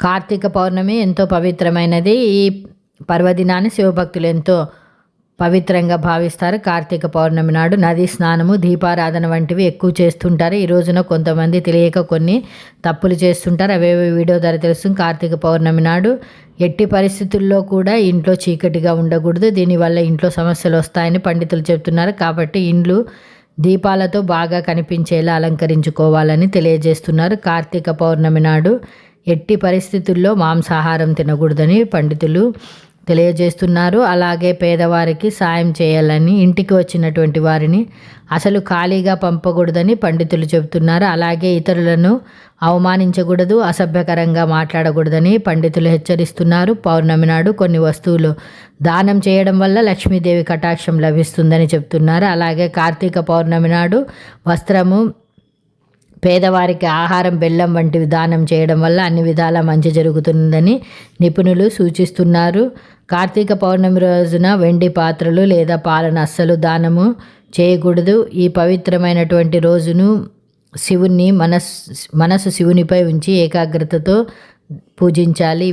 కార్తీక పౌర్ణమి ఎంతో పవిత్రమైనది. ఈ పర్వదినాన్ని శివభక్తులు ఎంతో పవిత్రంగా భావిస్తారు. కార్తీక పౌర్ణమి నాడు నది స్నానము దీపారాధన వంటివి ఎక్కువ చేస్తుంటారు. ఈ రోజున కొంతమంది తెలియక కొన్ని తప్పులు చేస్తుంటారు. అవేవి వీడియో ధర తెలుసు. కార్తీక పౌర్ణమి నాడు ఎట్టి పరిస్థితుల్లో కూడా ఇంట్లో చీకటిగా ఉండకూడదు. దీనివల్ల ఇంట్లో సమస్యలు వస్తాయని పండితులు చెప్తున్నారు కాబట్టి ఇండ్లు దీపాలతో బాగా కనిపించేలా అలంకరించుకోవాలని తెలియజేస్తున్నారు. కార్తీక పౌర్ణమి నాడు ఎట్టి పరిస్థితుల్లో మాంసాహారం తినకూడదని పండితులు తెలియజేస్తున్నారు. అలాగే పేదవారికి సాయం చేయాలని ఇంటికి వచ్చినటువంటి వారిని అసలు ఖాళీగా పంపకూడదని పండితులు చెబుతున్నారు. అలాగే ఇతరులను అవమానించకూడదు అసభ్యకరంగా మాట్లాడకూడదని పండితులు హెచ్చరిస్తున్నారు. పౌర్ణమి నాడు కొన్ని వస్తువులు దానం చేయడం వల్ల లక్ష్మీదేవి కటాక్షం లభిస్తుందని చెప్తున్నారు అలాగే కార్తీక పౌర్ణమి నాడు వస్త్రము పేదవారికి ఆహారం బెల్లం వంటివి దానం చేయడం వల్ల అన్ని విధాల మంచి జరుగుతుందని నిపుణులు సూచిస్తున్నారు. కార్తీక పౌర్ణమి రోజున వెండి పాత్రలు లేదా పాలను అస్సలు దానము చేయకూడదు. ఈ పవిత్రమైనటువంటి రోజును శివుణ్ణి మనస్ మనసు శివునిపై ఉంచి ఏకాగ్రతతో పూజించాలి.